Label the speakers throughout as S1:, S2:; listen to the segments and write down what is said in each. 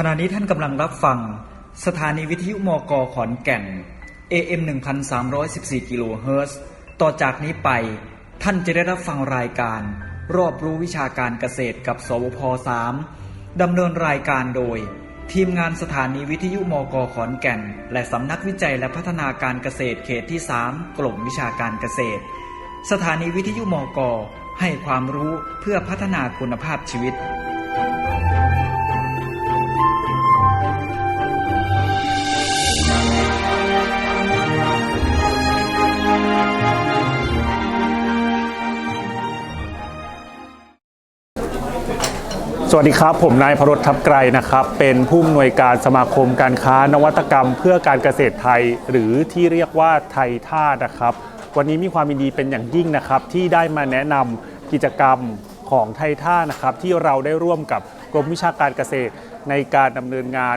S1: ขณะนี้ท่านกำลังรับฟัง สถานีวิทยุมกขอนแก่น AM 1314กิโลเฮิรตซ์ต่อจากนี้ไปท่านจะได้รับฟังรายการ รอบรู้วิชาการเกษตรกับ สวพ 3 ดำเนินรายการโดย ทีมงานสถานีวิทยุมกขอนแก่น และสำนักวิจัยและพัฒนาการเกษตรเขตที่ 3 กลุ่มวิชาการเกษตร สถานีวิทยุมกให้ความรู้เพื่อพัฒนาคุณภาพชีวิต
S2: สวัสดีครับ ผมนายพรตทับไกรนะครับ เป็นผู้อำนวยการสมาคมการค้านวัตกรรม เพื่อการเกษตรไทย หรือที่เรียกว่าไทยท่านะครับ วันนี้มีความยินดีเป็นอย่างยิ่งนะครับ ที่ได้มาแนะนำกิจกรรมของไทยท่านะครับ ที่เราได้ร่วมกับกรมวิชาการเกษตรในการดำเนินงาน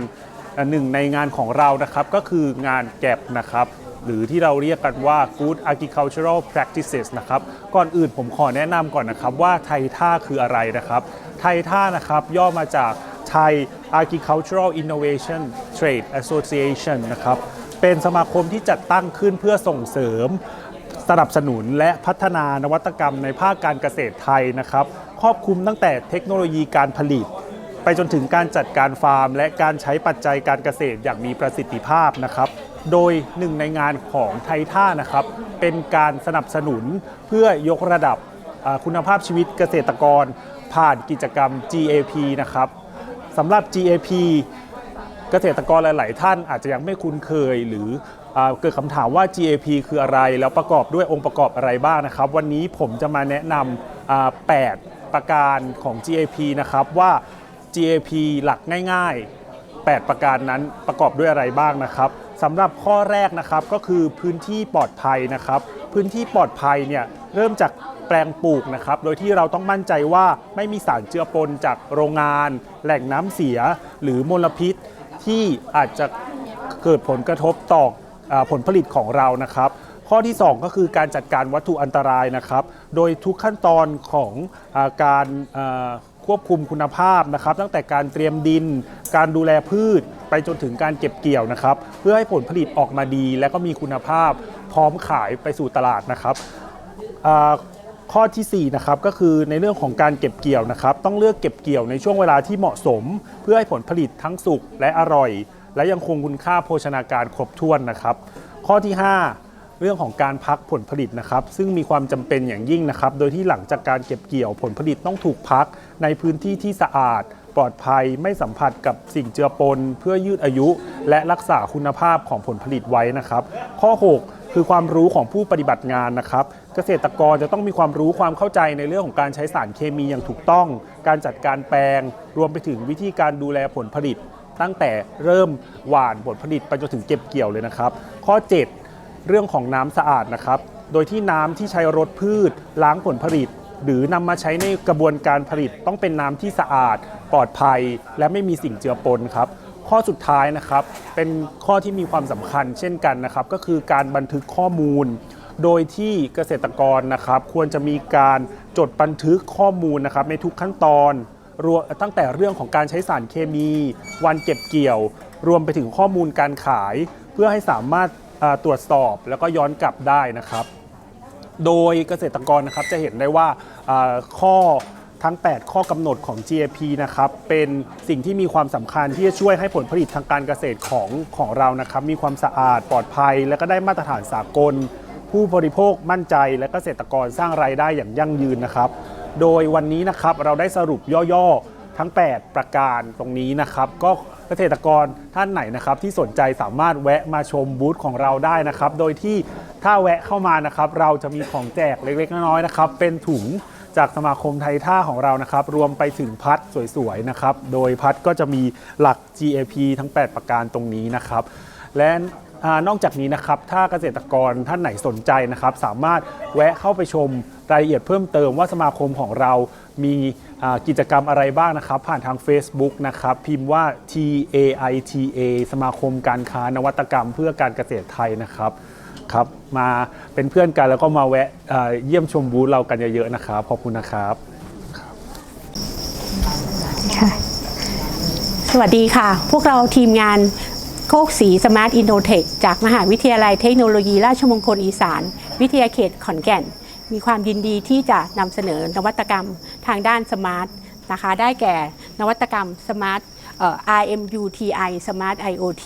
S2: หนึ่งในงานของเรานะครับ ก็คืองานแก็บนะครับ หรือที่เราเรียกกันว่า Good Agricultural Practices นะครับก่อนอื่นผมขอแนะนำก่อนนะครับว่าไทยท่าคืออะไรนะครับไทยท่านะครับย่อมาจาก Thai Agricultural Innovation Trade Association นะครับเป็นสมาคมที่จัดตั้งขึ้นเพื่อส่งเสริมสนับสนุนและพัฒนานวัตกรรมในภาคการเกษตรไทยนะครับครอบคลุมตั้งแต่เทคโนโลยีการผลิต ไปจนถึงการจัดการฟาร์ม และการใช้ปัจจัยการเกษตรอย่างมีประสิทธิภาพนะครับ โดยหนึ่งในงานของไทท่านะครับ เป็นการสนับสนุนเพื่อยกระดับคุณภาพชีวิตเกษตรกร ผ่านกิจกรรม GAP นะครับสำหรับ GAP เกษตรกรหลาย ๆ ท่านอาจจะยังไม่คุ้นเคยหรืออเกิดคำถามว่า GAP คืออะไร แล้วประกอบด้วยองค์ประกอบอะไรบ้างนะครับ วันนี้ผมจะมาแนะนำ8ประการของ GAP นะครับว่า GAP หลักง่าย ๆ 8 ประการนั้นประกอบด้วยอะไรบ้างนะครับ สำหรับข้อแรกนะครับก็คือพื้นที่ปลอดภัยนะครับ พื้นที่ปลอดภัยเนี่ยเริ่มจากแปลงปลูกนะครับ โดยที่เราต้องมั่นใจว่าไม่มีสารเจือปนจากโรงงาน แหล่งน้ำเสีย หรือมลพิษที่อาจจะเกิดผลกระทบต่ออผลผลิตของเรานะครับ ข้อที่ 2 ก็คือการจัดการวัตถุอันตรายนะครับ โดยทุกขั้นตอนของอาการ ควบคุมคุณภาพนะครับ ตั้งแต่การเตรียมดิน การดูแลพืช ไปจนถึงการเก็บเกี่ยวนะครับ เพื่อให้ผลผลิตออกมาดี และก็มีคุณภาพพร้อมขายไปสู่ตลาดนะครับข้อทีสี่4นะครับก็คือในเรื่องของการเก็บเกี่ยวนะครับ ต้องเลือกเก็บเกี่ยวในช่วงเวลาที่เหมาะสม เพื่อให้ผลผลิตทั้งสุกและอร่อย และยังคงคุณค่าโภชนาการครบถ้วนนะครับ ข้อที่ 5 เรื่องของการพักผลผลิตนะครับ ซึ่งมีความจำเป็นอย่างยิ่งนะครับ โดยที่หลังจากการเก็บเกี่ยวผลผลิตต้องถูกพัก ในพื้นที่ที่สะอาด ปลอดภัยไม่สัมผัสกับสิ่งเจือปน เพื่อยืดอายุ และรักษาคุณภาพของผลผลิตไว้นะครับ ข้อ 6คือความรู้ของผู้ปฏิบัติงานนะครับ เกษตรกรจะต้องมีความรู้ความเข้าใจในเรื่องของการใช้สารเคมีอย่างถูกต้อง การจัดการแปลง รวมไปถึงวิธีการดูแลผลผลิต ตั้งแต่เริ่มหว่านผลผลิตไปจนถึงเก็บเกี่ยวเลยนะครับ ข้อ 7 เรื่องของน้ำสะอาดนะครับ โดยที่น้ำที่ใช้รดพืช ล้างผลผลิต หรือนำมาใช้ในกระบวนการผลิตต้องเป็นน้ำที่สะอาด ปลอดภัย และไม่มีสิ่งเจือปนครับ ข้อสุดท้ายนะครับเป็นข้อที่มีความสำคัญเช่นกันนะครับ ก็คือการบันทึกข้อมูล โดยที่เกษตรกรนะครับ ควรจะมีการจดบันทึกข้อมูลนะครับในทุกขั้นตอนรวมตั้งแต่เรื่องของการใช้สารเคมี วันเก็บเกี่ยว รวมไปถึงข้อมูลการขาย เพื่อให้สามารถตรวจสอบแล้วก็ย้อนกลับได้นะครับ โดยเกษตรกรนะครับจะเห็นได้ว่าข้อทั้ง 8 ข้อกำหนดของ GAP นะครับ เป็นสิ่งที่มีความสำคัญที่จะช่วยให้ผลผลิตทางการเกษตรของของเรานะครับ มีความสะอาดปลอดภัย และก็ได้มาตรฐานสากล ผู้บริโภคมั่นใจ และเกษตรกรสร้างรายได้อย่างยั่งยืนนะครับ โดยวันนี้นะครับเราได้สรุปย่อๆทั้ง 8 ประการตรงนี้นะครับ ก็เกษตรกรท่านไหนนะครับที่สนใจสามารถแวะมาชมบูธของเราได้นะครับ โดยที่ ถ้าแวะเข้ามานะครับเราจะมีของแจกเล็กๆน้อยๆนะครับเป็นถุงจากสมาคมไทยท่าของเรานะครับ รวมไปถึงพัดสวยๆนะครับ โดยพัดก็จะมีหลัก GAP ทั้ง 8 ประการตรงนี้นะครับ และอนอกจากนี้นะครับ ถ้าเกษตรกรท่านไหนสนใจนะครับ สามารถแวะเข้าไปชมรายละเอียดเพิ่มเติมว่าสมาคมของเรามีกิจกรรมอะไรบ้างนะครับ ผ่านทาง Facebook นะครับ พิมพ์ว่า TAITA สมาคมการค้านวัตกรรมเพื่อการเกษตรไทยนะครับ ครับ มาเป็นเพื่อนกันแล้วก็มาแวะอ่าเยี่ยมชมบูธเรากันเยอะๆนะครับ ขอบคุณนะครับ
S3: ค่ะสสวัสดีค่ะ พวกเราทีมงานโคกศรีสมาร์ทอินโนเทคจากมหาวิทยาลัยเทคโนโลยีราชมงคลอีสาน วิทยาเขตขอนแก่น มีความยินดีที่จะนำเสนอนวัตกรรมทางด้านสมาร์ทนะคะ ได้แก่นวัตกรรมสมาร์ท RMUTI Smart IoT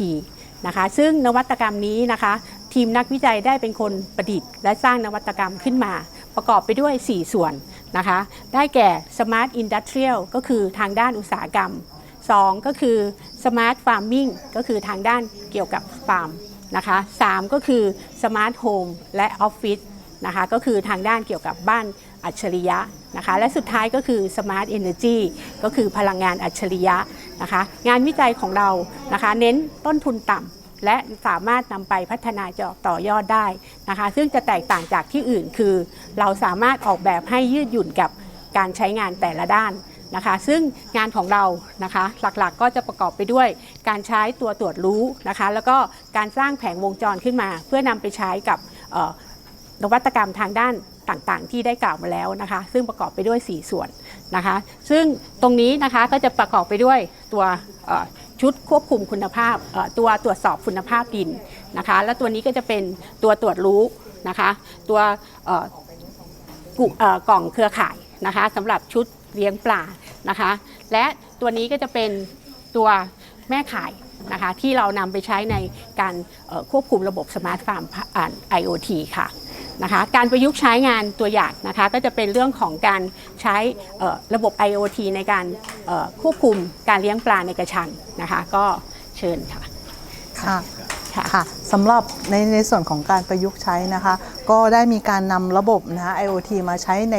S3: นะคะ ซึ่งนวัตกรรมนี้นะคะ ทีมนักวิจัยได้เป็นคนประดิษฐ์ และสร้างนวัตกรรมขึ้นมา ประกอบไปด้วย 4 ส่วนนะคะ ได้แก่ Smart Industrial ก็คือทางด้านอุตสาหกรรม 2 ก็คือ Smart Farming ก็คือทางด้านเกี่ยวกับฟาร์มนะคะ3ก็คือ Smart Home และ Office นะคะก็คือทางด้านเกี่ยวกับบ้านอัจฉริยะนะคะและสุดท้ายก็คือ Smart Energy ก็คือพลังงานอัจฉริยะนะคะงานวิจัยของเรานะคะเน้นต้นทุนต่ำ และสามารถนำไปพัฒนาจะต่อยอดได้นะคะ ซึ่งจะแตกต่างจากที่อื่นคือ เราสามารถออกแบบให้ยืดหยุ่นกับการใช้งานแต่ละด้านนะคะ ซึ่งงานของเรานะคะหลักๆก็จะประกอบไปด้วย การใช้ตัวตรวจรู้นะคะ แล้วก็การสร้างแผงวงจรขึ้นมา เพื่อนำไปใช้กับนวัตกรรมทางด้านต่างๆ ที่ได้กล่าวมาแล้วนะคะ ซึ่งประกอบไปด้วย 4 ส่วนนะคะ ซึ่งตรงนี้นะคะก็จะประกอบไปด้วยตัว ชุดควบคุมคุณภาพตัวตรวจสอบคุณภาพดินนะคะ และตัวนี้ก็จะเป็นตัวตรวจรู้นะคะ ตัวกล่องเครือข่ายนะคะสำหรับชุดเลี้ยงปลานะคะ และตัวนี้ก็จะเป็นตัวแม่ข่ายนะคะที่เรานำไปใช้ในการควบคุมระบบสมาร์ทฟาร์มอ่า IoT ค่ะ นะคะการประยุกต์ใช้งานตัวอย่างนะคะก็จะเป็นเรื่องของการใช้เอ่อระบบ IoT ในการเอ่อควบคุมการเลี้ยงปลาในกระชังนะคะก็เชิญค่ะ
S4: ค่ะ
S3: ค่ะ
S4: ค่ะสำหรับในในส่วนของการประยุกต์ใช้นะคะ ก็ได้มีการนำระบบนะคะ IoT มาใช้ใน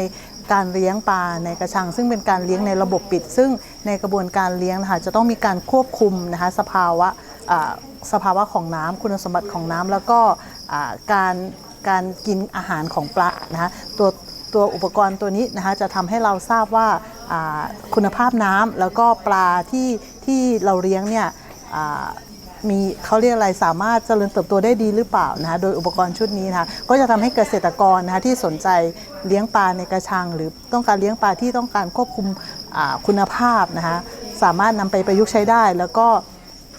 S4: การเลี้ยงปลาในกระชัง ซึ่งเป็นการเลี้ยงในระบบปิด ซึ่งในกระบวนการเลี้ยงนะคะจะต้องมีการควบคุมนะคะสภาวะอ่าสภาวะของน้ำคุณสมบัติของน้ำแล้วก็อ่าการ การกินอาหารของปลานะคะตัวตัวอุปกรณ์ตัวนี้นะคะจะทำให้เราทราบว่าคุณภาพน้ำแล้วก็ปลาที่ที่เราเลี้ยงเนี่ยมีเขาเรียกอะไรสามารถเจริญเติบโตได้ดีหรือเปล่านะคะโดยอุปกรณ์ชุดนี้นะคะก็จะทำให้เกษตรกรนะคะที่สนใจเลี้ยงปลาในกระชัง หรือต้องการเลี้ยงปลาที่ต้องการควบคุมคุณภาพนะคะสามารถนำไปประยุกต์ใช้ได้ แล้วก็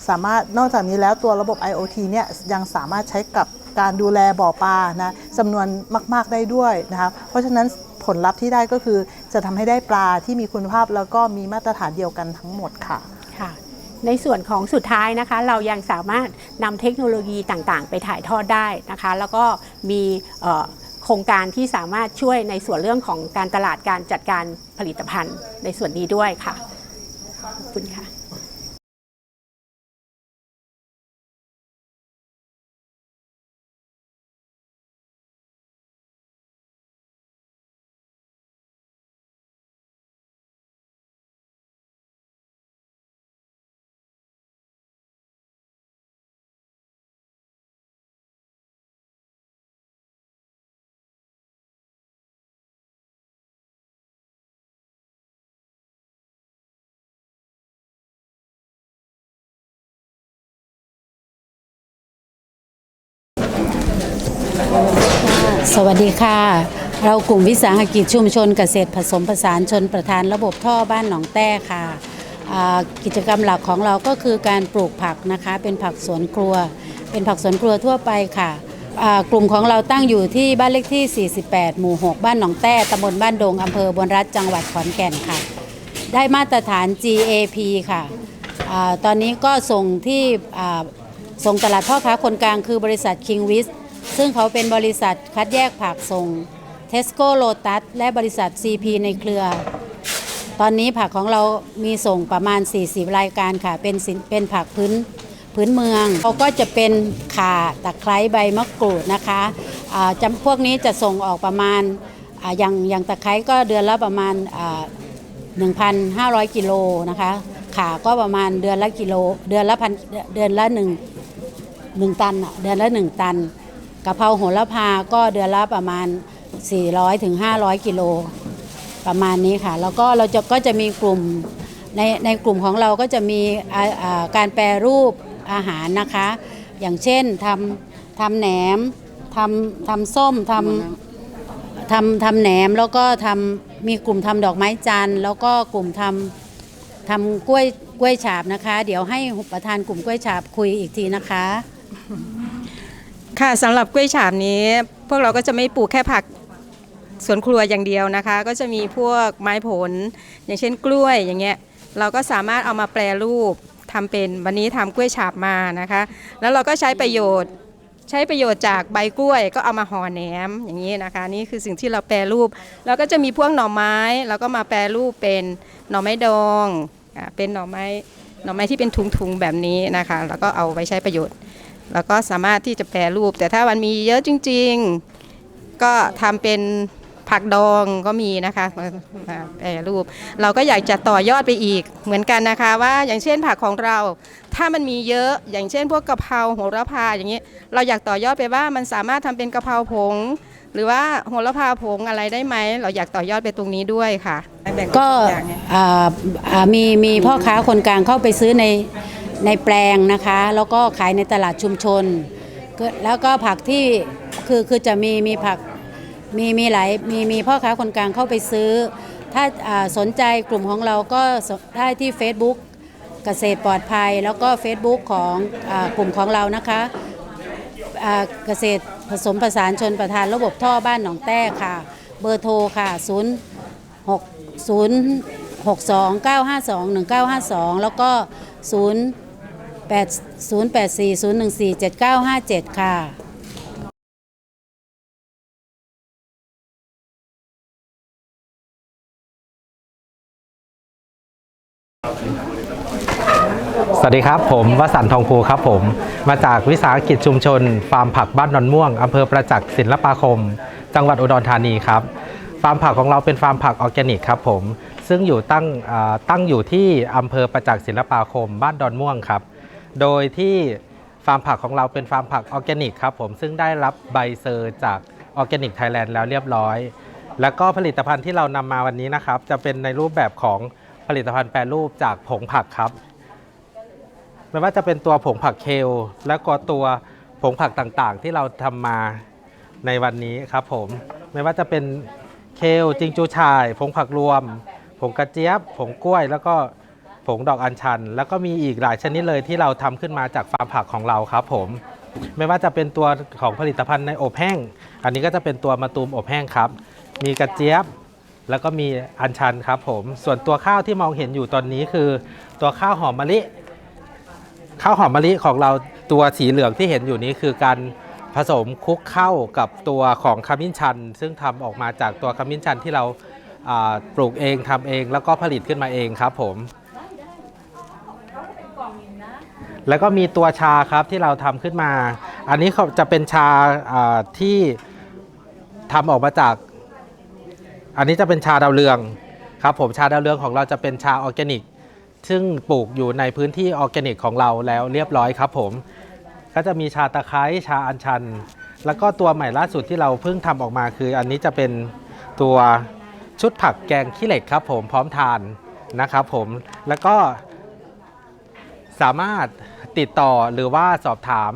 S4: สามารถนอกจากนี้แล้วตัวระบบ IoT เนี่ยยังสามารถใช้กับ การดูแลบ่อปลานะจำนวนมาก ๆได้ด้วยนะคะเพราะฉะนั้นผลลัพธ์ที่ได้ก็คือจะทำให้ได้ปลาที่มีคุณภาพแล้วก็มีมาตรฐานเดียวกันทั้งหมดค่ะ
S3: ค่ะ ในส่วนของสุดท้ายนะคะ เรายังสามารถนำเทคโนโลยีต่างๆ ไปถ่ายทอดได้นะคะ แล้วก็มีโครงการที่สามารถช่วยในส่วนเรื่องของการตลาดการจัดการผลิตภัณฑ์ในส่วนนี้ด้วยค่ะขอบคุณค่ะ
S5: สวัสดีค่ะ เรากลุ่มวิสาหกิจชุมชนเกษตรผสมผสานชนประธานระบบท่อบ้านหนองแต้ค่ะกิจกรรมหลักของเราก็คือการปลูกผักนะคะ เป็นผักสวนครัว เป็นผักสวนครัวทั่วไปค่ะกลุ่มของเราตั้งอยู่ที่บ้านเลขที่ 48 หมู่ 6 บ้านหนองแต้ตำบลบ้านดงอำเภอบนรัฐจังหวัดขอนแก่นค่ะ ได้มาตรฐาน GAP ค่ะอตอนนี้ก็ส่งที่ส่งตลาดพ่อค้าคนกลางคือบริษัท King w i s ซึ่งเขาเป็นบริษัทคัดแยกผักส่ง Tesco Lotus และบริษัท CP ในเครือ ตอนนี้ผักของเรามีส่งประมาณ 40 รายการค่ะ เป็นสินเป็นผักพื้นพื้นเมืองเราก็จะเป็นข่าตะไคร้ใบมะกรูดนะคะอ่าจำพวกนี้จะส่งออกประมาณอาอย่างอย่างตะไคร้ก็เดือนละประมาณอ่า1,500 กิโลนะคะขาก็ประมาณเดือนละกิโล เดือนละพันเดือนละหนึ่งหนึ่งตันอะเดือนละหนึ่งตัน กะเพราโหระพาก็เดือนละประมาณ 400ถึง500 กิโลประมาณนี้ค่ะ แล้วก็เราจะก็จะมีกลุ่มในในกลุ่มของเราก็จะมีการแปรรูปอาหารนะคะ อย่างเช่นทำทำแหนมทำทำส้มทำทำทำแหนมแล้วก็ทำมีกลุ่มทำดอกไม้จันทร์แล้วก็กลุ่มทำทำกล้วยกล้วยฉาบนะคะ เดี๋ยวให้ประธานกลุ่มกล้วยฉาบคุยอีกทีนะคะ
S6: ค่ะสำหรับกล้วยฉาบนี้ พวกเราก็จะไม่ปลูกแค่ผักสวนครัวอย่างเดียวนะคะ ก็จะมีพวกไม้ผล อย่างเช่นกล้วยอย่างเงี้ยเราก็สามารถเอามาแปรรูปทำเป็นวันนี้ทำกล้วยฉาบมานะคะ แล้วเราก็ใช้ประโยชน์ใช้ประโยชน์จากใบกล้วยก็เอามาห่อแหนมอย่างนี้นะคะ นี่คือสิ่งที่เราแปรรูป แล้วก็จะมีพวกหน่อไม้เราก็มาแปรรูปเป็นหน่อไม้ดองอเป็นหน่อไม้หน่อไม้ที่เป็นถุงๆแบบนี้นะคะ แล้วก็เอาไว้ใช้ประโยชน์ แล้วก็สามารถที่จะแปรรูป แต่ถ้ามันมีเยอะจริง ๆ ก็ทำเป็นผักดองก็มีนะคะแปรรูป เราก็อยากจะต่อยอดไปอีกเหมือนกันนะคะว่าอย่างเช่นผักของเรา ถ้ามันมีเยอะอย่างเช่น พวกกะเพราโหระพาอย่างนี้เราอยากต่อยอดไปว่ามันสามารถทำเป็นกะเพราผง หรือว่าโหระพาผงอะไรได้ไหมเราอยากต่อยอดไปตรงนี้ด้วยค่ะ
S5: ก็มีมีพ่อค้าคนกลางเข้าไปซื้อใน ในแปลงนะคะ แล้วก็ขายในตลาดชุมชน แล้วก็ผักที่คือคือจะมีมีผักมีมีหลายมีมีพ่อค้าคนกลางเข้าไปซื้อ ถ้าาสนใจกลุ่มของเราก็ได้ที่ Facebook เกษตรปลอดภัย แล้วก็ Facebook ของอกลุ่มของเรานะคะเกษตรผสมผสานชนประทานระบบท่อบ้านหนองแต้ค่ะ เบอร์โทรค่ะ 0 6 0 6 2 9 5 2 1 9 5 2 แล้วก็ 0 8 0 8 4 0 1 4 7 9 5 7 ค่ะ
S7: สวัสดีครับ ผมวสันทองภูครับผม มาจากวิสาหกิจชุมชน ฟาร์มผักบ้านดอนม่วงอำเภอประจักษ์ศิลปาคม จังหวัดอุดรธานีครับ ฟาร์มผักของเราเป็นฟาร์มผักออร์แกนิกครับผม ซึ่งอยู่ตั้งตั้งอยู่ที่อำเภอประจักษ์ศิลปาคม บ้านดอนม่วงครับ โดยที่ฟาร์มผักของเราเป็นฟาร์มผักออร์แกนิกครับผมซึ่งได้รับใบเซอร์จากออร์แกนิกไทยแลนด์แล้วเรียบร้อย แล้วก็ผลิตภัณฑ์ที่เรานำมาวันนี้นะครับ จะเป็นในรูปแบบของผลิตภัณฑ์แปรรูปจากผงผักครับ ไม่ว่าจะเป็นตัวผงผักเคล และก็ตัวผงผักต่างๆ ที่เราทำมาในวันนี้ครับผมไม่ว่าจะเป็นเคลจิงจูชาย ผงผักรวม ผงกระเจี๊ยบ ผงกล้วย แล้วก็ ผงดอกอัญชัน แล้วก็มีอีกหลายชนิดเลยที่เราทำขึ้นมาจากฟาร์มผักของเราครับผมไม่ว่าจะเป็นตัวของผลิตภัณฑ์ในอบแห้ง อันนี้ก็จะเป็นตัวมะตูมอบแห้งครับ มีกระเจี๊ยบ แล้วก็มีอัญชันครับผม ส่วนตัวข้าวที่มองเห็นอยู่ตอนนี้คือ ตัวข้าวหอมมะลิ ข้าวหอมมะลิของเราตัวสีเหลืองที่เห็นอยู่นี้คือการผสมคลุกเข้ากับตัวของขมิ้นชัน ซึ่งทำออกมาจากตัวขมิ้นชันที่เราอ่าปลูกเองทำเองแล้วก็ผลิตขึ้นมาเองครับผม แล้วก็มีตัวชาครับที่เราทำขึ้นมา อันนี้จะเป็นชาอ่าที่ทำออกมาจาก อันนี้จะเป็นชาดาวเรืองครับผมชาดาวเรืองของเราจะเป็นชาออร์แกนิก ซึ่งปลูกอยู่ในพื้นที่ออร์แกนิกของเราแล้วเรียบร้อยครับผมก็จะมีชาตะไคร้ชาอัญชัน แล้วก็ตัวใหม่ล่าสุดที่เราเพิ่งทำออกมาคือ อันนี้จะเป็นตัวชุดผักแกงขี้เหล็กครับผมพร้อมทานนะครับผมแล้วก็สามารถ ติดต่อหรือว่าสอบถาม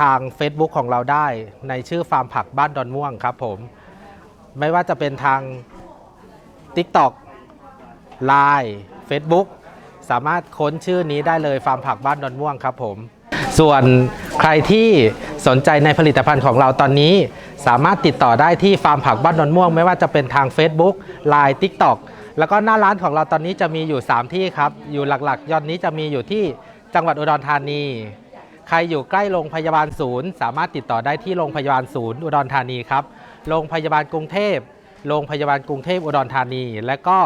S7: ทาง Facebook ของเราได้ในชื่อฟาร์มผักบ้านดอนม่วงครับผม ไม่ว่าจะเป็นทาง TikTok Line Facebook สามารถค้นชื่อนี้ได้เลยฟาร์มผักบ้านดอนม่วงครับผม ส่วนใครที่สนใจในผลิตภัณฑ์ของเราตอนนี้ สามารถติดต่อได้ที่ฟาร์มผักบ้านดอนม่วง ไม่ว่าจะเป็นทาง Facebook Line TikTok แล้วก็หน้าร้านของเราตอนนี้จะมีอยู่ 3 ที่ครับ อยู่หลักๆ ยอนนี้จะมีอยู่ที่ จังหวัดอุดรธานี ใครอยู่ใกล้โรงพยาบาลศูนย์ สามารถติดต่อได้ที่โรงพยาบาลศูนย์อุดรธานีครับ โรงพยาบาลกรุงเทพ โรงพยาบาลกรุงเทพอุดรธานี และก็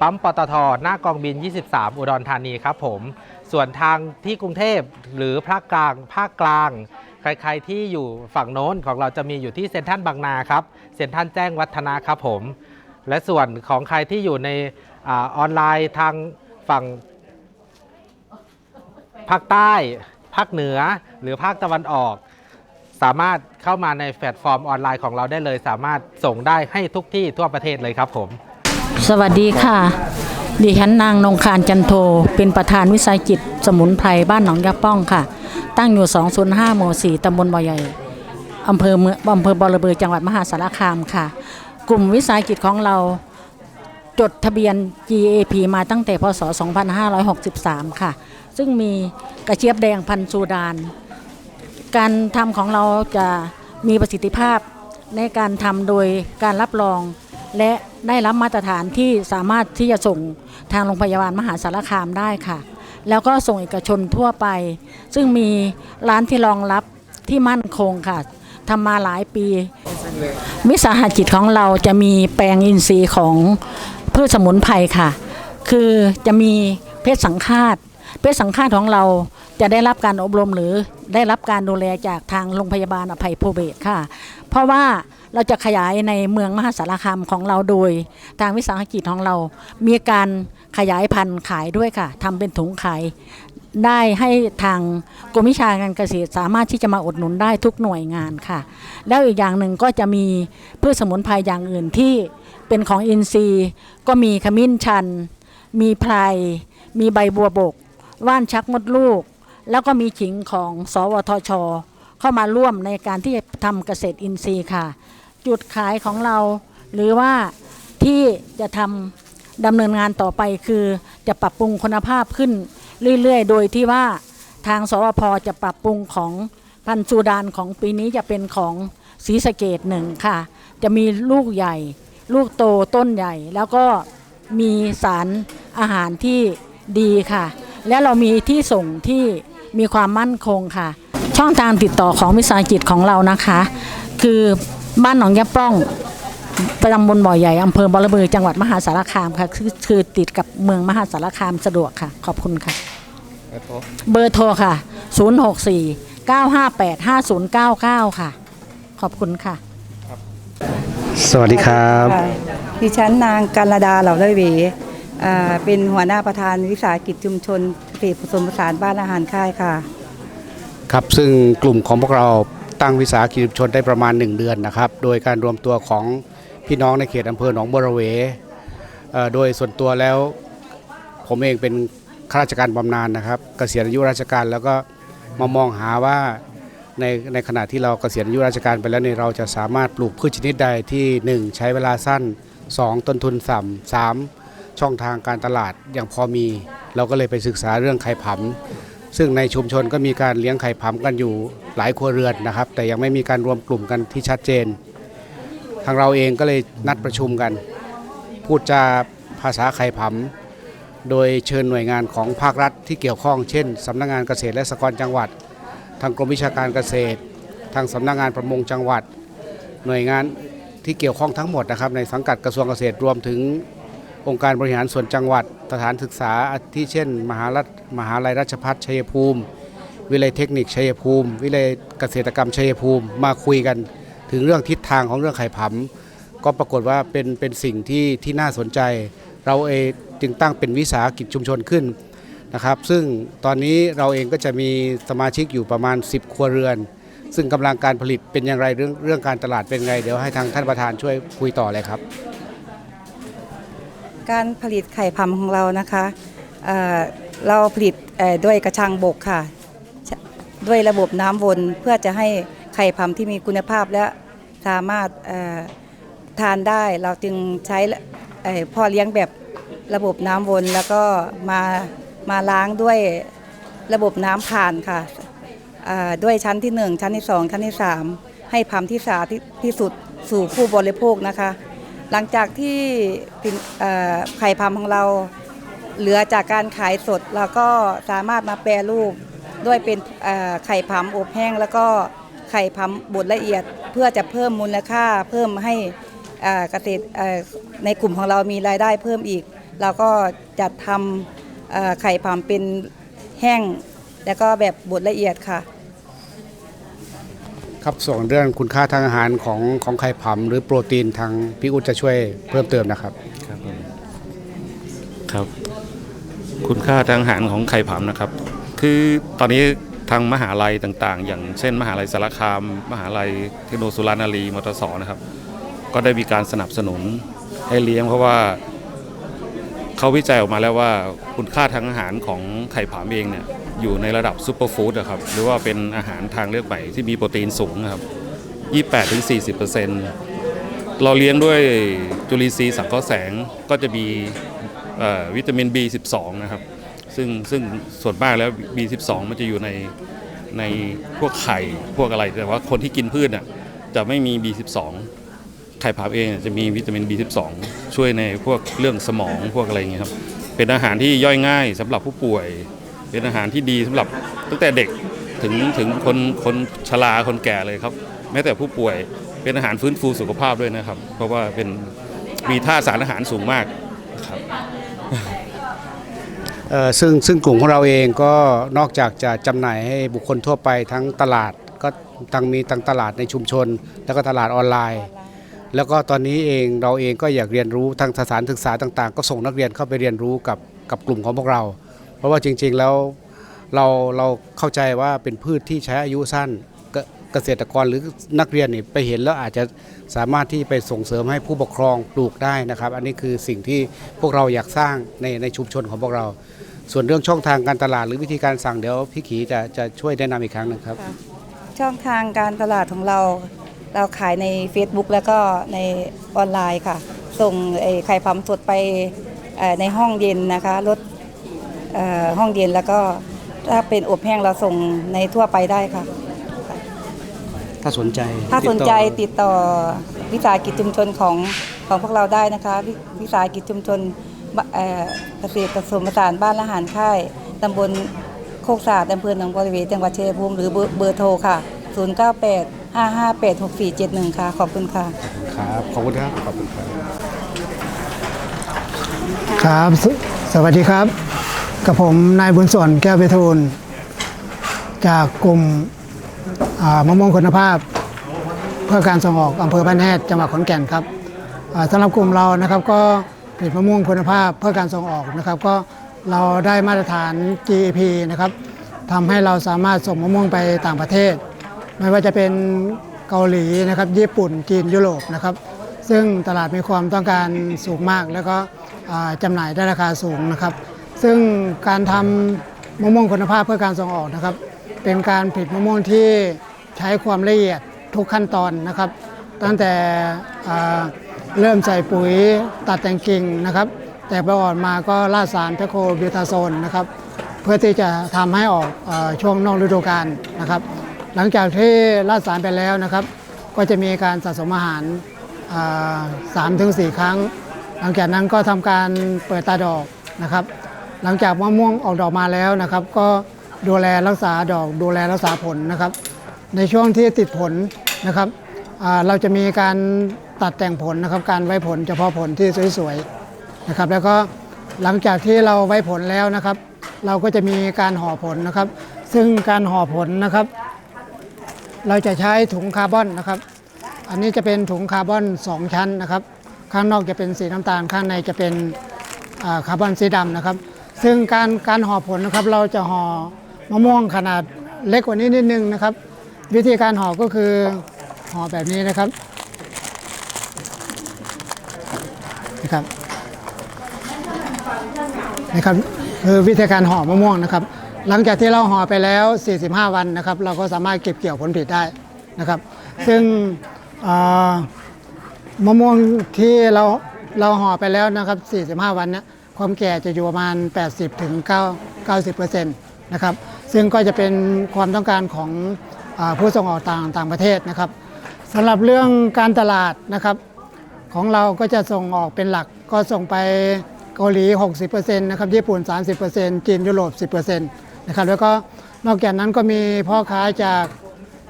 S7: ปั๊มปตท หน้ากองบิน 23 อุดรธานีครับผม ส่วนทางที่กรุงเทพหรือภาคกลางภาคกลางใครๆที่อยู่ฝั่งโน้นของเราจะมีอยู่ที่เซ็นทรัลบางนาครับ เซ็นทรัลแจ้งวัฒนะครับผม และส่วนของใครที่อยู่ในอออนไลน์ทางฝั่ง ภาคใต้ ภาคเหนือ หรือภาคตะวันออก สามารถเข้ามาในแพลตฟอร์มออนไลน์ของเราได้เลย สามารถส่งได้ให้ทุกที่ทั่วประเทศเลยครับผม
S8: สวัสดีค่ะ ดิฉันนางนงคารจันโท เป็นประธานวิสาหกิจสมุนไพรบ้านหนองยาป้องค่ะ ตั้งอยู่ 205หมู่4ตำบลบ่อใหญ่อำเภอเมืองอำเภอบอระเบือจังหวัดมหาสารคามค่ะ กลุ่มวิสาหกิจของเราจดทะเบียน GAP มาตั้งแต่พศ 2563 ค่ะ ซึ่งมีกระเจี๊ยบแดงพันธุ์ซูดาน การทำของเราจะมีประสิทธิภาพในการทำโดยการรับรอง และได้รับมาตรฐานที่สามารถที่จะส่งทางโรงพยาบาลมหาสารคามได้ค่ะ แล้วก็ส่งเอกชนทั่วไป ซึ่งมีร้านที่รองรับที่มั่นคงค่ะทำมาหลายปีวิสาหกิจของเราจะมีแปลงอินทรีย์ของพืชสมุนไพรค่ะ คือจะมีเพศสังฆาต เพศสังฆาตของเราจะได้รับการอบรมหรือได้รับการดูแลจากทางโรงพยาบาลอภัยภูเบศค่ะ เพราะว่าเราจะขยายในเมืองมหาสารคามของเราโดย ทางวิสาหกิจของเรา มีการขยายพันธุ์ขายด้วยค่ะทำเป็นถุงขายได้ให้ทางกรมวิชาการเกษตรสามารถที่จะมาอุดหนุนได้ทุกหน่วยงานค่ะ แล้วอีกอย่างหนึ่งก็จะมีพืชสมุนไพรอย่างอื่นที่เป็นของอินทรีย์ ก็มีขมิ้นชัน มีไพรมีใบบัวบก ว่านชักมดลูก แล้วก็มีขิงของสวทช เข้ามาร่วมในการที่จะทำเกษตรอินทรีย์ค่ะ จุดขายของเรา หรือว่าที่จะทำดำเนินงานต่อไปคือจะปรับปรุงคุณภาพขึ้นเรื่อยๆ โดยที่ว่าทางสวพจะปรับปรุงของพันธุ์ซูดานของปีนี้จะเป็นของศรีสเกดหนึ่งค่ะ จะมีลูกใหญ่ ลูกโตต้นใหญ่ แล้วก็มีสารอาหารที่ดีค่ะ และเรามีที่ส่งที่มีความมั่นคงค่ะ ช่องทางติดต่อของวิสาหกิจของเรานะคะ คือบ้านหนองยะป้องตำบลบ่อใหญ่อำเภอบอระบือจังหวัดมหาสารคามค่ะคือคือติดกับเมืองมหาสารคามสะดวกค่ะ ขอบคุณค่ะ เบอร์โทรค่ะ 064 958 5099 ค่ะ ขอบคุณค่ะ
S7: สวัสดีครับ
S9: ค่ะดิฉันนางกัลดาเหล่าเลยเวอ่า เป็นหัวหน้าประธานวิสาหกิจชุมชนเกษตรผสมผสานบ้านอาหารค่ายค่ะ
S10: ครับซึ่งกลุ่มของพวกเราตั้งวิสาหกิจชุมชนได้ประมาณ 1 เดือนนะครับ โดยการรวมตัวของพี่น้องในเขตอำเภอหนองบัวระเวอโดยส่วนตัวแล้ว ผมเองเป็นข้าราชการบำนาญนะครับเกษียณอายุราชการแล้วก็มามองหาว่าในในขณะที่เราเกษียณอายุราชการไปแล้วเนี่ยเราจะสามารถปลูกพืชชนิดใดที่ 1 ใช้เวลาสั้น 2 ต้นทุนต่ำสาม ช่องทางการตลาดอย่างพอมี เราก็เลยไปศึกษาเรื่องไข่ผำซึ่งในชุมชนก็มีการเลี้ยงไข่ผำกันอยู่หลายครัวเรือนนะครับ แต่ยังไม่มีการรวมกลุ่มกันที่ชัดเจน ทางเราเองก็เลยนัดประชุมกัน พูดจาภาษาไข่ผำโดยเชิญหน่วยงานของภาครัฐที่เกี่ยวข้องเช่นสำนักงานเกษตรและสหกรณ์จังหวัด ทางกรมวิชาการเกษตร ทางสำนักงานประมงจังหวัด หน่วยงานที่เกี่ยวข้องทั้งหมดนะครับในสังกัดกระทรวงเกษตรรวมถึง องค์การบริหารส่วนจังหวัด สถานศึกษาที่เช่น มหาลัฐมหาลัยราชภัฏชัยภูมิ วิเลยเทคนิคชัยภูมิ วิเลยเกษตรกรรมชัยภูมิ มาคุยกันถึงเรื่องทิศทางของเรื่องไข่ผำก็ปรากฏว่าเป็นเป็นสิ่งที่ที่น่าสนใจ เราเองจึงตั้งเป็นวิสาหกิจชุมชนขึ้นนะครับ ซึ่งตอนนี้เราเองก็จะมีสมาชิกอยู่ประมาณ 10 ครัวเรือน ซึ่งกำลังการผลิตเป็นอย่างไรเรื่องเรื่องการตลาดเป็นไง เดี๋ยวให้ทางท่านประธานช่วยคุยต่อเลยครับ
S9: การผลิตไข่พำของเรานะคะเเราผลิตด้วยกระชังบกค่ะ ด้วยระบบน้ำวนเพื่อจะให้ไข่พำที่มีคุณภาพและสามารถทานได้ เราจึงใช้พ่อเลี้ยงแบบระบบน้ำวนแล้วก็มามาล้างด้วยระบบน้ำผ่านค่ะด้วยชั้นที่ 1 ชั้นที่ 2 ชั้นที่ 3 ให้พำที่สะอาดที่ที่สุดสู่ผู้บริโภคนะคะ หลังจากที่ไข่พำของเราเหลือจากการขายสดเราก็สามารถมาแปรรูปด้วยเป็นไข่พำอบแห้ง แล้วก็ไข่พำบดละเอียดเพื่อจะเพิ่มมูลค่าเพิ่มให้เกษตรในกลุ่มของเรามีรายได้เพิ่มอีก เราก็จัดทำไข่พำเป็นแห้ง แล้วก็แบบบดละเอียดค่ะ
S10: ครับส่วนเรื่องคุณค่าทางอาหารของของไข่ผำหรือโปรตีนทางพี่อุ้จะช่วยเพิ่มเติมนะครับ
S11: ครับผมครับ คุณค่าทางอาหารของไข่ผำนะครับ คือตอนนี้ทางมหาลัยต่างๆ อย่างเช่น มหาลัยสารคาม มหาลัยเทคโนโลยีสุรานารีมอเตอร์สนะครับ ก็ได้มีการสนับสนุนให้เลี้ยงเพราะว่าเขาวิจัยออกมาแล้วว่าคุณค่าทางอาหารของไข่ผำเองเนี่ย อยู่ในระดับซูเปอร์ฟู้ดนะครับหรือว่าเป็นอาหารทางเลือกใหม่ที่มีโปรตีนสูงนะครับ 28-40%เราเลี้ยงด้วยจุลินทรีย์สังเคราะห์แสงก็จะมีวิตามิน B12 นะครับซึ่งซึ่งส่วนมากแล้ว B12 มันจะอยู่ในในพวกไข่พวกอะไร แต่ว่าคนที่กินพืชน่ะจะไม่มี B12 ไข่ผำเองจะมีวิตามิน B12 ช่วยในพวกเรื่องสมองพวกอะไรอย่างเงี้ยครับ เป็นอาหารที่ย่อยง่ายสำหรับผู้ป่วย เป็นอาหารที่ดีสำหรับตั้งแต่เด็กถึงถึงคนคนชราคนแก่เลยครับ แม้แต่ผู้ป่วยเป็นอาหารฟื้นฟูสุขภาพด้วยนะครับ เพราะว่าเป็นมีท่าสารอาหารสูงมากครับ
S10: ซึ่งซึ่งกลุ่มของเราเองก็นอกจากจะจำหน่ายให้บุคคลทั่วไปทั้งตลาดก็ทั้งมีทั้งตลาดในชุมชน แล้วก็ตลาดออนไลน์ แล้วก็ตอนนี้เองเราเองก็อยากเรียนรู้ทางสถานศึกษาต่าง ๆ ก็ส่งนักเรียนเข้าไปเรียนรู้กับกับกลุ่มของพวกเรา เพราะว่าจริงๆแล้วเราเราเข้าใจว่าเป็นพืชที่ใช้อายุสั้นเกเกษตรกรหรือนักเรียนนี่ไปเห็นแล้วอาจจะสามารถที่ไปส่งเสริมให้ผู้ปกครองปลูกได้นะครับ อันนี้คือสิ่งที่พวกเราอยากสร้างในในชุมชนของพวกเรา ส่วนเรื่องช่องทางการตลาดหรือวิธีการสั่งเดี๋ยวพี่ขีจะจะช่วยแนะนำอีกครั้งหนึงครับ
S9: ช่องทางการตลาดของเรา เราขายใน Facebook แล้วก็ในออนไลน์ค่ะ ส่งไอ้ไข่พำสดไปเอ่อในห้องเย็นนะคะ รถ ห้องเย็นแล้วก็ถ้าเป็นอบแห้งเราส่งในทั่วไปได้ค่ะ
S10: ถ้าสนใจ
S9: ถ้าสนใจ
S10: ติดต่อ
S9: ติดต่อวิสาหกิจชุมชนของของพวกเราได้นะคะ วิวิสาหกิจชุมชนบเอ่อเกษตรผสมผสานบ้านละหารค่ายตำบลโคกสาดอำเภอหนองบัวระเวจังหวัดชัยภูมิหรือเบอร์เบอร์โทรค่ะ 098 558 6471 ค่ะ ขอบคุณค่ะ
S10: ครับ ขอบคุณครับ ขอบคุณครับ
S12: ครับสสวัสดีครับ กับผมนายบุญส่วนแก้วไปทูลจากกลุ่มมะม่วงคุณภาพ เพื่อการส่งออกอำเภอบ้านแฮดจังหวัดขอนแก่นครับอ่าสำหรับกลุ่มเรานะครับก็ผลิตมะม่วงคุณภาพเพื่อการส่งออกนะครับ ก็เราได้มาตรฐาน GAP นะครับทำให้เราสามารถส่งมะม่วงไปต่างประเทศ ไม่ว่าจะเป็นเกาหลีนะครับญี่ปุ่นจีนยุโรปนะครับ ซึ่งตลาดมีความต้องการสูงมาก แล้วก็อ่าจำหน่ายได้ราคาสูงนะครับ ซึ่งการทำมะม่วงคุณภาพเพื่อการส่งออกนะครับ เป็นการผลิตมะม่วงที่ใช้ความละเอียดทุกขั้นตอนนะครับ ตั้งแต่เริ่มใส่ปุ๋ยตัดแต่งกิ่งนะครับ แต่ไปอ่อนมาก็ราดสารแพคโคบิวตาโซนนะครับ เพื่อที่จะทำให้ออกอช่วงนอกฤดูกาลนะครับ หลังจากที่ราดสารไปแล้วนะครับ ก็จะมีการสะสมอาหารสามถึงสี่ครั้ง หลังจากนั้นก็ทำการเปิดตาดอกนะครับ หลังจากมะม่วงออกดอกมาแล้วนะครับ ก็ดูแลรักษาดอกดูแลรักษาผลนะครับ ในช่วงที่ติดผลนะครับเราจะมีการตัดแต่งผลนะครับ การไว้ผลเฉพาะผลที่สวยๆนะครับ แล้วก็หลังจากที่เราไว้ผลแล้วนะครับ เราก็จะมีการห่อผลนะครับ ซึ่งการห่อผลนะครับ เราจะใช้ถุงคาร์บอนนะครับ อันนี้จะเป็นถุงคาร์บอน 2 ชั้นนะครับ ข้างนอกจะเป็นสีน้ำตาลข้างในจะเป็นคาร์บอนสีดำนะครับ ซึ่งการการห่อผลนะครับเราจะห่อมะม่วงขนาดเล็กกว่านี้นิดนึงนะครับ วิธีการห่อก็คือห่อแบบนี้นะครับนะครับนะครับคือวิธีการห่อมะม่วงนะครับ หลังจากที่เราห่อไปแล้ว 45 วันนะครับ เราก็สามารถเก็บเกี่ยวผลผลิตได้นะครับ ซึ่งมะม่วงที่เราเราห่อไปแล้วนะครับ 45 วันเนี้ ความแก่จะอยู่ประมาณ 80ถึง9 90%นะครับซึ่งก็จะเป็นความต้องการของอผู้ส่งออกต่างต่างประเทศนะครับสำหรับเรื่องการตลาดนะครับ ของเราก็จะส่งออกเป็นหลักก็ส่งไปเกาหลี 60%นะครับญี่ปุ่น 30%จีนยุโรป 10%นะครับแล้วก็นอกจากนั้นก็มีพ่อค้าจาก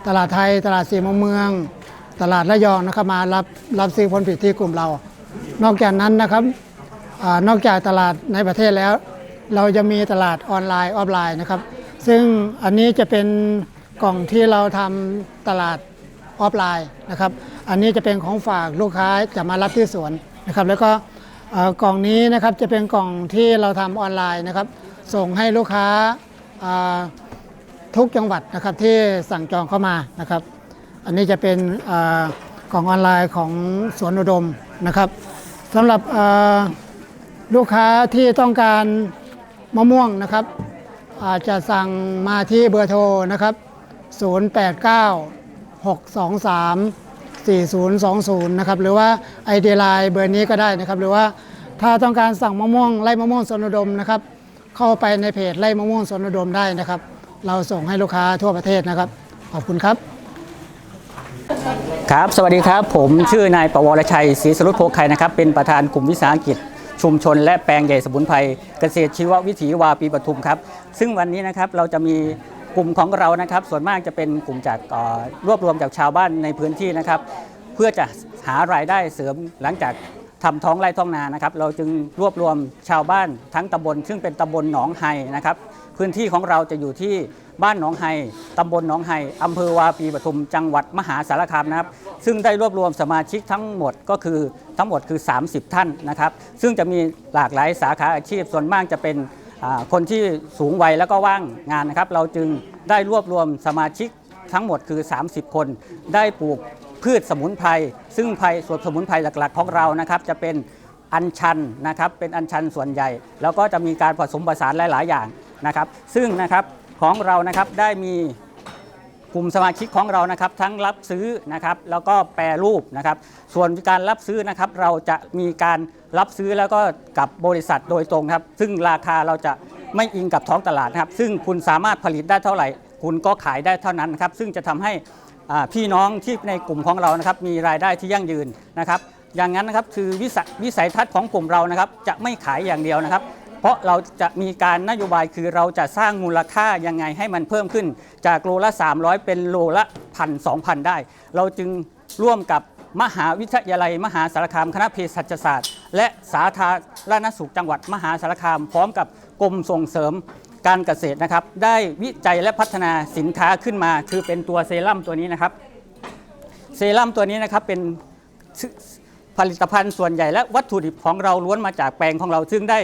S12: ตลาดไทย ตลาดสีมุมเมือง ตลาดระยองนะครับมารับรับซื้อผลผลิตที่กลุ่มเรา นอกจากนั้นนะครับ อนอกจากตลาดในประเทศแล้ว เราจะมีตลาดออนไลน์ออฟไลน์นะครับ ซึ่งอันนี้จะเป็นกล่องที่เราทำตลาดออฟไลน์นะครับ อันนี้จะเป็นของฝากลูกค้าจะมารับที่สวนนะครับ แล้วก็กล่องนี้นะครับจะเป็นกล่องที่เราทำออนไลน์นะครับ ส่งให้ลูกค้าทุกจังหวัดนะครับที่สั่งจองเข้ามานะครับ อันนี้จะเป็นกล่องออนไลน์ของสวนอุดมนะครับสำหรับ ลูกค้าที่ต้องการมะม่วงนะครับ อาจจะสั่งมาที่เบอร์โทรนะครับ 089 623 4020 นะครับ หรือว่าไอเดียไลน์เบอร์นี้ก็ได้นะครับ หรือว่าถ้าต้องการสั่งมะม่วงไล่มะม่วงสนอุดมนะครับ เข้าไปในเพจไล่มะม่วงสนอุดมได้นะครับ เราส่งให้ลูกค้าทั่วประเทศนะครับ ขอบคุณครับ
S13: ครับ สวัสดีครับ ผมชื่อนายประวรชัยศรีสรุปโพไคนะครับ เป็นประธานกลุ่มวิสาหกิจ ชุมชนและแปลงใหญ่สมุนไพรเกษตรชีววิถีวาปีปทุมครับ ซึ่งวันนี้นะครับเราจะมีกลุ่มของเรานะครับ ส่วนมากจะเป็นกลุ่มจากรวบรวมจากชาวบ้านในพื้นที่นะครับ เพื่อจะหารายได้เสริมหลังจาก ทำท้องไร่ท้องนานะครับ เราจึงรวบรวมชาวบ้านทั้งตำบล ซึ่งเป็นตำบลหนองไฮนะครับ พื้นที่ของเราจะอยู่ที่บ้านหนองไฮตำบลหนองไฮอำเภอวาปีปทุม จังหวัดมหาสารคามนะครับ ซึ่งได้รวบรวมสมาชิกทั้งหมดก็คือทั้งหมดคือ 30 ท่านนะครับ ซึ่งจะมีหลากหลายสาขาอาชีพส่วนมากจะเป็นคนที่สูงวัยแล้วก็ว่างงานนะครับ เราจึงได้รวบรวมสมาชิกทั้งหมดคือ 30 คน ได้ปลูก พืชสมุนไพรซึ่งไพรส่วนสมุนไพรหลักๆ ของเรานะครับจะเป็นอัญชันนะครับเป็นอัญชันส่วนใหญ่ แล้วก็จะมีการผสมผสานหลาย ๆ อย่างนะครับ ซึ่งนะครับของเรานะครับได้มีกลุ่มสมาชิกของเรานะครับทั้งรับซื้อนะครับแล้วก็แปรรูปนะครับ ส่วนการรับซื้อนะครับเราจะมีการรับซื้อแล้วก็กับบริษัทโดยตรงครับ ซึ่งราคาเราจะไม่อิงกับท้องตลาดนะครับ ซึ่งคุณสามารถผลิตได้เท่าไหร่ คุณก็ขายได้เท่านั้นครับซึ่งจะทำให้ พี่น้องที่ในกลุ่มของเรานะครับมีรายได้ที่ยั่งยืนนะครับ อย่างนั้นนะครับคือวิสัยวิสัยทัศน์ของกลุ่มเรานะครับ จะไม่ขายอย่างเดียวนะครับ เพราะเราจะมีการนโยบายคือเราจะสร้างมูลค่ายังไงให้มันเพิ่มขึ้น จากโลละ 300 เป็นโลละพันสองพันได้ เราจึงร่วมกับมหาวิทยาลัย มหาสารคามคณะเภสัชศาสตร์ และสาธารณสุขจังหวัดมหาสารคาม พร้อมกับกรมส่งเสริม การเกษตรนะครับ ได้วิจัยและพัฒนาสินค้าขึ้นมา คือเป็นตัวเซรั่มตัวนี้นะครับ เซรั่มตัวนี้นะครับเป็นผลิตภัณฑ์ส่วนใหญ่และวัตถุดิบของเราล้วนมาจากแปลงของเรา ซึ่งได้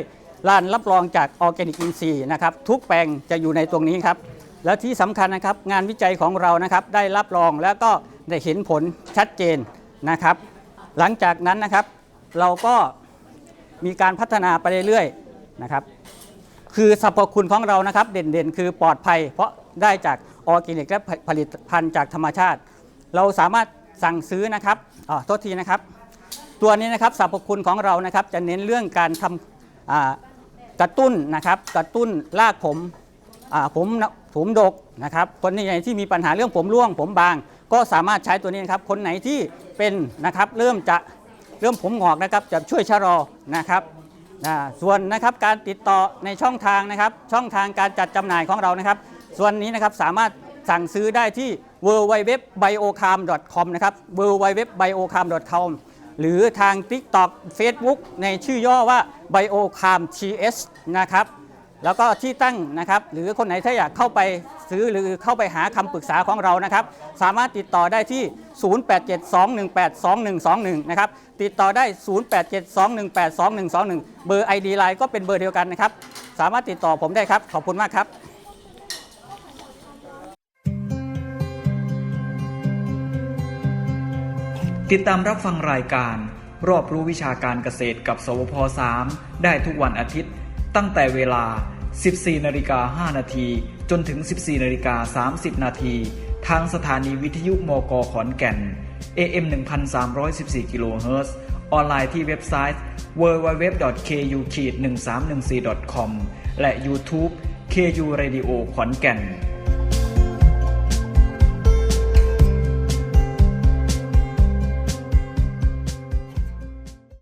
S13: ร้านรับรองจากออร์แกนิกอินซีนะครับ ทุกแปลงจะอยู่ในตรงนี้ครับ แล้วที่สำคัญนะครับงานวิจัยของเรานะครับได้รับรองแล้วก็ได้เห็นผลชัดเจนนะครับ หลังจากนั้นนะครับเราก็มีการพัฒนาไปเรื่อยๆนะครับ คือสรรพคุณของเรานะครับ เด่นๆ คือปลอดภัย เพราะได้จากออร์แกนิกและผลิตภัณฑ์จากธรรมชาติ เราสามารถสั่งซื้อนะครับอ๋อโทษทีนะครับ ตัวนี้นะครับสรรพคุณของเรานะครับ จะเน้นเรื่องการทำกระตุ้นนะครับกระตุ้นรากผมผมผมดกนะครับคนไหนที่มีปัญหาเรื่องผมร่วง ผมบาง ก็สามารถใช้ตัวนี้นะครับ คนไหนที่เป็นนะครับเริ่มจะเริ่มผมหงอกนะครับจะช่วยชะลอนะครับ อ่าส่วนนะครับการติดต่อในช่องทางนะครับ ช่องทางการจัดจำหน่ายของเรานะครับ ส่วนนี้นะครับสามารถสั่งซื้อได้ที่ w w w b i o c a m c o m นะครับ w w w b i o c a m c o m หรือทาง TikTok Facebook ในชื่อย่อว่า b i o c a m t s นะครับ แล้วก็ที่ตั้งนะครับ หรือคนไหนถ้าอยากเข้าไปซื้อหรือเข้าไปหาคำปรึกษาของเรานะครับ สามารถติดต่อได้ที่ 0872182121 นะครับ ติดต่อได้ 0872182121 เบอร์ ID Line ก็เป็นเบอร์เดียวกันนะครับ สามารถติดต่อผมได้ครับ ขอบคุณมากครับ
S1: ติดตามรับฟังรายการ รอบรู้วิชาการเกษตรกับ สวพ 3 ได้ทุกวันอาทิตย์ ตั้งแต่เวลา 14นาฬิกา5นาทีจนถึง 14นาฬิกา30นาทีทางสถานีวิทยุมกขอนแก่น AM 1314กิโลเฮิรตซ์ออนไลน์ที่เว็บไซต์ www.ku-1314.com และ YouTube KU Radio ขอนแก่น